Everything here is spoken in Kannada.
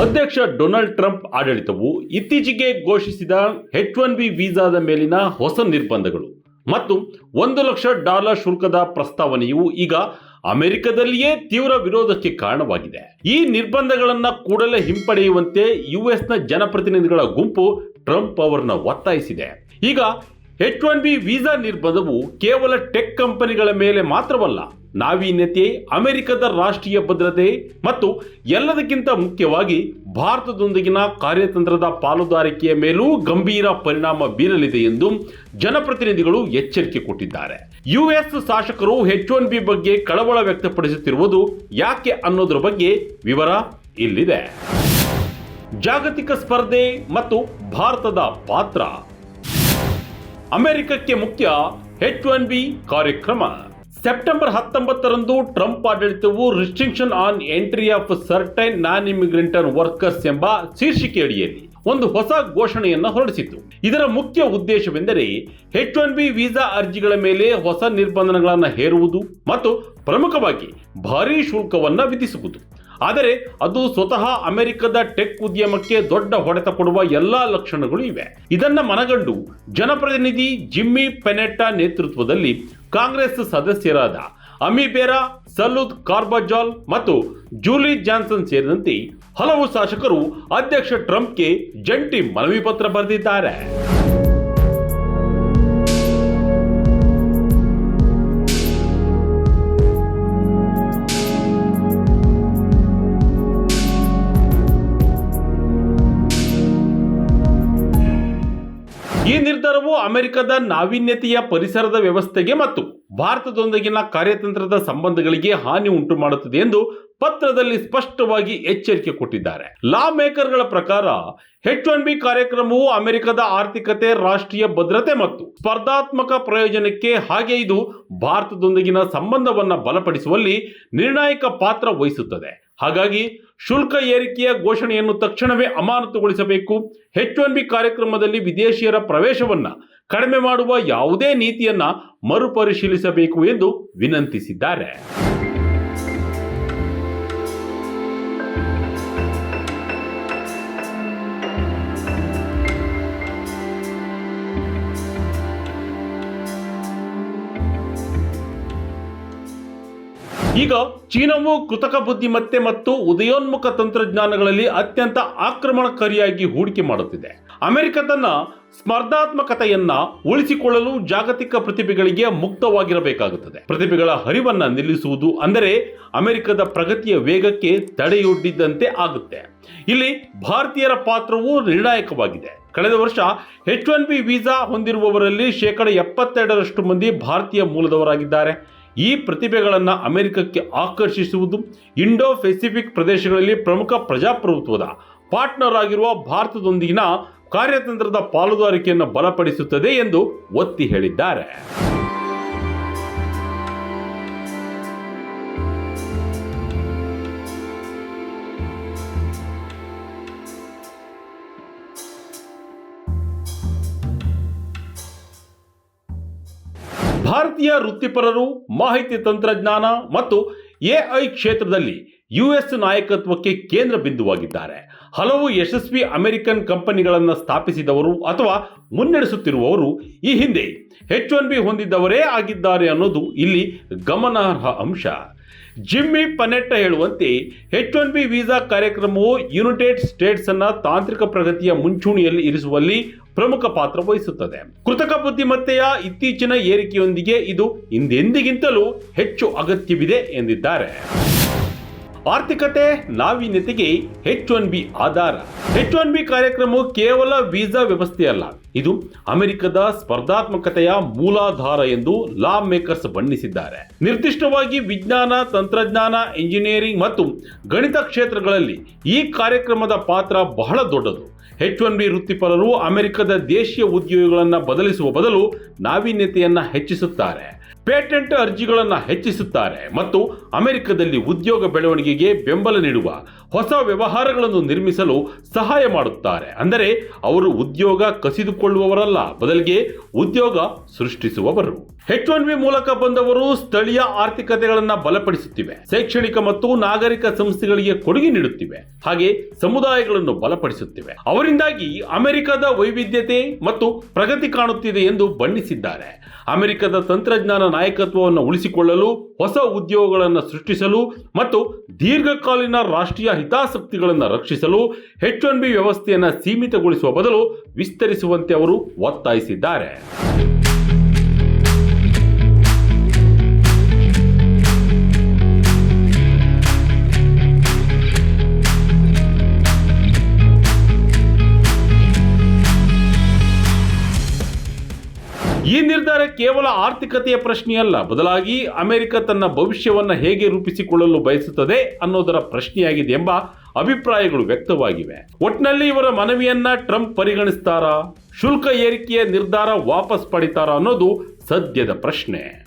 ಅಧ್ಯಕ್ಷ ಡೊನಾಲ್ಡ್ ಟ್ರಂಪ್ ಆಡಳಿತವು ಇತ್ತೀಚೆಗೆ ಘೋಷಿಸಿದ ಹೆಚ್ ಒನ್ ಬಿ ವೀಸಾದ ಮೇಲಿನ ಹೊಸ ನಿರ್ಬಂಧಗಳು. ಮತ್ತು ಒಂದು ಲಕ್ಷ ಡಾಲರ್ ಶುಲ್ಕದ ಪ್ರಸ್ತಾವನೆಯು ಈಗ ಅಮೆರಿಕದಲ್ಲಿಯೇ ತೀವ್ರ ವಿರೋಧಕ್ಕೆ ಕಾರಣವಾಗಿದೆ. ಈ ನಿರ್ಬಂಧಗಳನ್ನು ಕೂಡಲೇ ಹಿಂಪಡೆಯುವಂತೆ ಯುಎಸ್ನ ಜನಪ್ರತಿನಿಧಿಗಳ ಗುಂಪು ಟ್ರಂಪ್ ಅವರನ್ನ ಒತ್ತಾಯಿಸಿದೆ. ಈಗ ಎಚ್ ಒನ್ ಬಿ ವೀಸಾ ನಿರ್ಬಂಧವು ಕೇವಲ ಟೆಕ್ ಕಂಪನಿಗಳ ಮೇಲೆ ಮಾತ್ರವಲ್ಲ, ನಾವೀನ್ಯತೆ, ಅಮೆರಿಕದ ರಾಷ್ಟ್ರೀಯ ಭದ್ರತೆ ಮತ್ತು ಎಲ್ಲದಕ್ಕಿಂತ ಮುಖ್ಯವಾಗಿ ಭಾರತದೊಂದಿಗಿನ ಕಾರ್ಯತಂತ್ರದ ಪಾಲುದಾರಿಕೆಯ ಮೇಲೂ ಗಂಭೀರ ಪರಿಣಾಮ ಬೀರಲಿದೆ ಎಂದು ಜನಪ್ರತಿನಿಧಿಗಳು ಎಚ್ಚರಿಕೆ ಕೊಟ್ಟಿದ್ದಾರೆ. ಯುಎಸ್ ಶಾಸಕರು ಎಚ್ ಒನ್ ಬಿ ಬಗ್ಗೆ ಕಳವಳ ವ್ಯಕ್ತಪಡಿಸುತ್ತಿರುವುದು ಯಾಕೆ ಅನ್ನೋದ್ರ ಬಗ್ಗೆ ವಿವರ ಇಲ್ಲಿದೆ. ಜಾಗತಿಕ ಸ್ಪರ್ಧೆ ಮತ್ತು ಭಾರತದ ಪಾತ್ರ. ಅಮೆರಿಕಕ್ಕೆ ಮುಖ್ಯ ಹೆಚ್ ಒನ್ ಬಿ ಕಾರ್ಯಕ್ರಮ. ಸೆಪ್ಟೆಂಬರ್ ಹತ್ತೊಂಬತ್ತರಂದು ಟ್ರಂಪ್ ಆಡಳಿತವು restriction on entry of certain non immigrant workers ಎಂಬ ಶೀರ್ಷಿಕೆಯಡಿಯಲ್ಲಿ ಒಂದು ಹೊಸ ಘೋಷಣೆಯನ್ನು ಹೊರಡಿಸಿತು ಇದರ ಮುಖ್ಯ ಉದ್ದೇಶವೆಂದರೆ ಹೆಚ್ ಒನ್ ಬಿ ವೀಸಾ ಅರ್ಜಿಗಳ ಮೇಲೆ ಹೊಸ ನಿರ್ಬಂಧಗಳನ್ನು ಹೇರುವುದು ಮತ್ತು ಪ್ರಮುಖವಾಗಿ ಭಾರೀ ಶುಲ್ಕವನ್ನು ವಿಧಿಸುವುದು. ಆದರೆ ಅದು ಸ್ವತಃ ಅಮೆರಿಕದ ಟೆಕ್ ಉದ್ಯಮಕ್ಕೆ ದೊಡ್ಡ ಹೊಡೆತ ಕೊಡುವ ಎಲ್ಲಾ ಲಕ್ಷಣಗಳು ಇವೆ. ಇದನ್ನ ಮನಗಂಡು ಜನಪ್ರತಿನಿಧಿ ಜಿಮ್ಮಿ ಪೆನೆಟ್ಟಾ ನೇತೃತ್ವದಲ್ಲಿ ಕಾಂಗ್ರೆಸ್ ಸದಸ್ಯರಾದ ಅಮಿಬೇರಾ ಸಲೂದ್ ಕಾರ್ಬಜಾಲ್ ಮತ್ತು ಜೂಲಿ ಜಾನ್ಸನ್ ಸೇರಿದಂತೆ ಹಲವು ಶಾಸಕರು ಅಧ್ಯಕ್ಷ ಟ್ರಂಪ್ಗೆ ಜಂಟಿ ಮನವಿ ಪತ್ರ ಬರೆದಿದ್ದಾರೆ. ಈ ನಿರ್ಧಾರವು ಅಮೆರಿಕದ ನಾವೀನ್ಯತೆಯ ಪರಿಸರದ ವ್ಯವಸ್ಥೆಗೆ ಮತ್ತು ಭಾರತದೊಂದಿಗಿನ ಕಾರ್ಯತಂತ್ರದ ಸಂಬಂಧಗಳಿಗೆ ಹಾನಿ ಉಂಟು ಮಾಡುತ್ತದೆ ಎಂದು ಪತ್ರದಲ್ಲಿ ಸ್ಪಷ್ಟವಾಗಿ ಎಚ್ಚರಿಕೆ ಕೊಟ್ಟಿದ್ದಾರೆ. ಲಾ ಮೇಕರ್ಗಳ ಪ್ರಕಾರ ಹೆಚ್ ಒನ್ ಬಿ ಕಾರ್ಯಕ್ರಮವು ಅಮೆರಿಕದ ಆರ್ಥಿಕತೆ, ರಾಷ್ಟ್ರೀಯ ಭದ್ರತೆ ಮತ್ತು ಸ್ಪರ್ಧಾತ್ಮಕ ಪ್ರಯೋಜನಕ್ಕೆ ಹಾಗೆ ಇದು ಭಾರತದೊಂದಿಗಿನ ಸಂಬಂಧವನ್ನು ಬಲಪಡಿಸುವಲ್ಲಿ ನಿರ್ಣಾಯಕ ಪಾತ್ರ ವಹಿಸುತ್ತದೆ. ಹಾಗಾಗಿ ಶುಲ್ಕ ಏರಿಕೆಯ ಘೋಷಣೆಯನ್ನು ತಕ್ಷಣವೇ ಅಮಾನತುಗೊಳಿಸಬೇಕು. ಹೆಚ್ ಒನ್ ಬಿ ಕಾರ್ಯಕ್ರಮದಲ್ಲಿ ವಿದೇಶಿಯರ ಪ್ರವೇಶವನ್ನು ಕಡಿಮೆ ಮಾಡುವ ಯಾವುದೇ ನೀತಿಯನ್ನು ಮರುಪರಿಶೀಲಿಸಬೇಕು ಎಂದು ವಿನಂತಿಸಿದ್ದಾರೆ. ಈಗ ಚೀನಾವು ಕೃತಕ ಬುದ್ಧಿಮತ್ತೆ ಮತ್ತು ಉದಯೋನ್ಮುಖ ತಂತ್ರಜ್ಞಾನಗಳಲ್ಲಿ ಅತ್ಯಂತ ಆಕ್ರಮಣಕಾರಿಯಾಗಿ ಹೂಡಿಕೆ ಮಾಡುತ್ತಿದೆ. ಅಮೆರಿಕ ತನ್ನ ಸ್ಪರ್ಧಾತ್ಮಕತೆಯನ್ನ ಉಳಿಸಿಕೊಳ್ಳಲು ಜಾಗತಿಕ ಪ್ರತಿಭೆಗಳಿಗೆ ಮುಕ್ತವಾಗಿರಬೇಕಾಗುತ್ತದೆ. ಪ್ರತಿಭೆಗಳ ಹರಿವನ್ನ ನಿಲ್ಲಿಸುವುದು ಅಂದರೆ ಅಮೆರಿಕದ ಪ್ರಗತಿಯ ವೇಗಕ್ಕೆ ತಡೆಯೊಡ್ಡಿದ್ದಂತೆ ಆಗುತ್ತೆ. ಇಲ್ಲಿ ಭಾರತೀಯರ ಪಾತ್ರವು ನಿರ್ಣಾಯಕವಾಗಿದೆ. ಕಳೆದ ವರ್ಷ ಎಚ್ ಒನ್ ಬಿ ವೀಸಾ ಹೊಂದಿರುವವರಲ್ಲಿ ಶೇಕಡ ಎಪ್ಪತ್ತೆರಡರಷ್ಟು ಮಂದಿ ಭಾರತೀಯ ಮೂಲದವರಾಗಿದ್ದಾರೆ. ಈ ಪ್ರತಿಭೆಗಳನ್ನು ಅಮೆರಿಕಕ್ಕೆ ಆಕರ್ಷಿಸುವುದು ಇಂಡೋ ಪೆಸಿಫಿಕ್ ಪ್ರದೇಶಗಳಲ್ಲಿ ಪ್ರಮುಖ ಪ್ರಜಾಪ್ರಭುತ್ವದ ಪಾರ್ಟ್ನರ್ ಆಗಿರುವ ಭಾರತದೊಂದಿಗಿನ ಕಾರ್ಯತಂತ್ರದ ಪಾಲುದಾರಿಕೆಯನ್ನು ಬಲಪಡಿಸುತ್ತದೆ ಎಂದು ಒತ್ತಿ ಹೇಳಿದ್ದಾರೆ. ಭಾರತೀಯ ವೃತ್ತಿಪರರು, ಮಾಹಿತಿ ತಂತ್ರಜ್ಞಾನ ಮತ್ತು ಎಐ ಕ್ಷೇತ್ರದಲ್ಲಿ ಯುಎಸ್ ನಾಯಕತ್ವಕ್ಕೆ ಕೇಂದ್ರ ಬಿಂದುವಾಗಿದ್ದಾರೆ. ಹಲವು ಯಶಸ್ವಿ ಅಮೆರಿಕನ್ ಕಂಪನಿಗಳನ್ನು ಸ್ಥಾಪಿಸಿದವರು ಅಥವಾ ಮುನ್ನಡೆಸುತ್ತಿರುವವರು ಈ ಹಿಂದೆ ಎಚ್ ಒನ್ ಬಿ ಹೊಂದಿದ್ದವರೇ ಆಗಿದ್ದಾರೆ ಅನ್ನೋದು ಇಲ್ಲಿ ಗಮನಾರ್ಹ ಅಂಶ. ಜಿಮ್ಮಿ ಪನೆಟ್ಟ ಹೇಳುವಂತೆ ಎಚ್ ಒನ್ ಬಿ ವೀಸಾ ಕಾರ್ಯಕ್ರಮವು ಯುನೈಟೆಡ್ ಸ್ಟೇಟ್ಸ್ ಅನ್ನ ತಾಂತ್ರಿಕ ಪ್ರಗತಿಯ ಮುಂಚೂಣಿಯಲ್ಲಿ ಇರಿಸುವಲ್ಲಿ ಪ್ರಮುಖ ಪಾತ್ರ ವಹಿಸುತ್ತದೆ. ಕೃತಕ ಬುದ್ಧಿಮತ್ತೆಯ ಇತ್ತೀಚಿನ ಏರಿಕೆಯೊಂದಿಗೆ ಇದು ಹಿಂದೆಂದಿಗಿಂತಲೂ ಹೆಚ್ಚು ಅಗತ್ಯವಿದೆ ಎಂದಿದ್ದಾರೆ. ಆರ್ಥಿಕತೆ ನಾವೀನ್ಯತೆಗೆ ಎಚ್ ಒನ್ ಬಿ ಆಧಾರ. ಎಚ್ ಒನ್ ಬಿ ಕಾರ್ಯಕ್ರಮವು ಕೇವಲ ವೀಸಾ ವ್ಯವಸ್ಥೆಯಲ್ಲ ಇದು ಅಮೆರಿಕದ ಸ್ಪರ್ಧಾತ್ಮಕತೆಯ ಮೂಲಾಧಾರ ಎಂದು ಲಾ ಮೇಕರ್ಸ್ ಬಣ್ಣಿಸಿದ್ದಾರೆ. ನಿರ್ದಿಷ್ಟವಾಗಿ ವಿಜ್ಞಾನ, ತಂತ್ರಜ್ಞಾನ, ಇಂಜಿನಿಯರಿಂಗ್ ಮತ್ತು ಗಣಿತ ಕ್ಷೇತ್ರಗಳಲ್ಲಿ ಈ ಕಾರ್ಯಕ್ರಮದ ಪಾತ್ರ ಬಹಳ ದೊಡ್ಡದು. ಹೆಚ್ ಒನ್ ಬಿ ವೃತ್ತಿಪರರು ಅಮೆರಿಕದ ದೇಶೀಯ ಉದ್ಯೋಗಿಗಳನ್ನು ಬದಲಿಸುವ ಬದಲು ನಾವೀನ್ಯತೆಯನ್ನು ಹೆಚ್ಚಿಸುತ್ತಾರೆ. ಪೇಟೆಂಟ್ ಅರ್ಜಿಗಳನ್ನು ಹೆಚ್ಚಿಸುತ್ತಾರೆ ಮತ್ತು ಅಮೆರಿಕದಲ್ಲಿ ಉದ್ಯೋಗ ಬೆಳವಣಿಗೆಗೆ ಬೆಂಬಲ ನೀಡುವ ಹೊಸ ವ್ಯವಹಾರಗಳನ್ನು ನಿರ್ಮಿಸಲು ಸಹಾಯ ಮಾಡುತ್ತಾರೆ. ಅಂದರೆ ಅವರು ಉದ್ಯೋಗ ಕಸಿದುಕೊಳ್ಳುವವರಲ್ಲ, ಬದಲಿಗೆ ಉದ್ಯೋಗ ಸೃಷ್ಟಿಸುವವರು. ಹೆಚ್ ಒನ್ ವಿ ಮೂಲಕ ಬಂದವರು ಸ್ಥಳೀಯ ಆರ್ಥಿಕತೆಗಳನ್ನು ಬಲಪಡಿಸುತ್ತಿವೆ. ಶೈಕ್ಷಣಿಕ ಮತ್ತು ನಾಗರಿಕ ಸಂಸ್ಥೆಗಳಿಗೆ ಕೊಡುಗೆ ನೀಡುತ್ತಿವೆ. ಹಾಗೆ ಸಮುದಾಯಗಳನ್ನು ಬಲಪಡಿಸುತ್ತಿವೆ. ಅವರಿಂದಾಗಿ ಅಮೆರಿಕದ ವೈವಿಧ್ಯತೆ ಮತ್ತು ಪ್ರಗತಿ ಕಾಣುತ್ತಿದೆ ಎಂದು ಬಣ್ಣಿಸಿದ್ದಾರೆ. ಅಮೆರಿಕದ ತಂತ್ರಜ್ಞಾನ ನಾಯಕತ್ವವನ್ನು ಉಳಿಸಿಕೊಳ್ಳಲು, ಹೊಸ ಉದ್ಯೋಗಗಳನ್ನು ಸೃಷ್ಟಿಸಲು ಮತ್ತು ದೀರ್ಘಕಾಲೀನ ರಾಷ್ಟ್ರೀಯ ಹಿತಾಸಕ್ತಿಗಳನ್ನು ರಕ್ಷಿಸಲು ಹೆಚ್ ಒನ್ ಬಿ ವ್ಯವಸ್ಥೆಯನ್ನು ಸೀಮಿತಗೊಳಿಸುವ ಬದಲು ವಿಸ್ತರಿಸುವಂತೆ ಅವರು ಒತ್ತಾಯಿಸಿದ್ದಾರೆ. ಈ ನಿರ್ಧಾರ ಕೇವಲ ಆರ್ಥಿಕತೆಯ ಪ್ರಶ್ನೆಯಲ್ಲ. ಬದಲಾಗಿ ಅಮೆರಿಕ ತನ್ನ ಭವಿಷ್ಯವನ್ನು ಹೇಗೆ ರೂಪಿಸಿಕೊಳ್ಳಲು ಬಯಸುತ್ತದೆ ಅನ್ನೋದರ ಪ್ರಶ್ನೆಯಾಗಿದೆ ಎಂಬ ಅಭಿಪ್ರಾಯಗಳು ವ್ಯಕ್ತವಾಗಿವೆ. ಒಟ್ನಲ್ಲಿ ಇವರ ಮನವಿಯನ್ನ ಟ್ರಂಪ್ ಪರಿಗಣಿಸ್ತಾರಾ? ಶುಲ್ಕ ಏರಿಕೆಯ ನಿರ್ಧಾರ ವಾಪಸ್ ಪಡಿತಾರಾ ಅನ್ನೋದು ಸದ್ಯದ ಪ್ರಶ್ನೆ.